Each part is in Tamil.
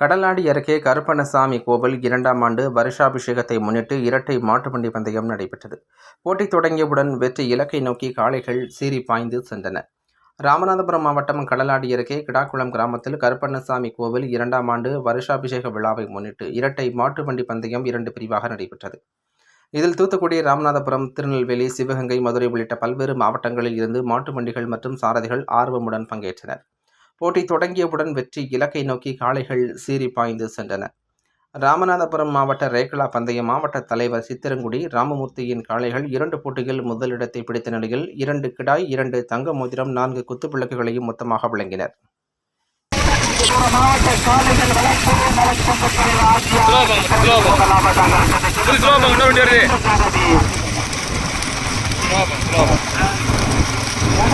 கடலாடி அருகே கருப்பண்ணசாமி கோவில் இரண்டாம் ஆண்டு வருஷாபிஷேகத்தை முன்னிட்டு இரட்டை மாட்டுப்பண்டி பந்தயம் நடைபெற்றது. போட்டி தொடங்கியவுடன் வெற்றி இலக்கை நோக்கி காளைகள் சீறி பாய்ந்து சென்றன. ராமநாதபுரம் மாவட்டம் கடலாடி அருகே கிடாக்குளம் கிராமத்தில் கருப்பண்ணசாமி கோவில் இரண்டாம் ஆண்டு வருஷாபிஷேக விழாவை முன்னிட்டு இரட்டை மாட்டுப்பண்டி பந்தயம் இரண்டு பிரிவாக நடைபெற்றது. இதில் தூத்துக்குடி ராமநாதபுரம் திருநெல்வேலி சிவகங்கை மதுரை உள்ளிட்ட பல்வேறு மாவட்டங்களில் இருந்து மாட்டு வண்டிகள் மற்றும் சாரதிகள் ஆர்வமுடன் பங்கேற்றனர். போட்டி தொடங்கியவுடன் வெற்றி இலக்கை நோக்கி காளைகள் சீறி பாய்ந்து சென்றன. ராமநாதபுரம் மாவட்ட ரேக்லா பந்தய மாவட்ட தலைவர் சித்திரங்குடி ராமமூர்த்தியின் காளைகள் இரண்டு போட்டியில் முதலிடத்தை பிடித்த நிலையில் இரண்டு கிடாய் இரண்டு தங்க மோதிரம் நான்கு குத்துவிளக்குகளையும் மொத்தமாக வழங்கினர்.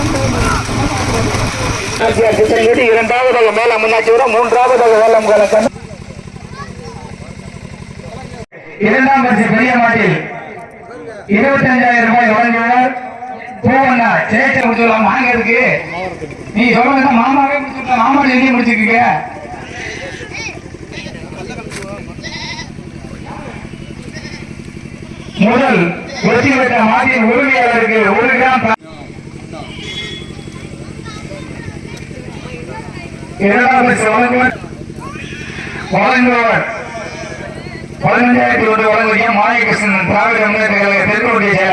புது ஸ்லோபம் இரண்டாவதாக மேலம் மூன்றாவதாக வேலம் கலக்கன் இரண்டாம் பரிசு பெரிய மாட்டில் இருபத்தி அஞ்சாயிரம் ரூபாய் வழங்கியுள்ளார் பூவண்ணா சேட்டை முடிச்சுடலாம். வாங்க இருக்கு. நீ சொல்லுங்க மாமாவே முடிச்சுட்ட மாமா எழுதி முடிச்சுக்கீங்க முதல் வெற்றி பெற்ற மாட்டின் உரிமையாளருக்கு ஒரு கிராம் ப- இரண்டாம் ஒன்று வழங்குகிற மாயகிருஷ்ணன் திராவிட முன்னேற்ற கழக தெற்குடைய செயலாளர்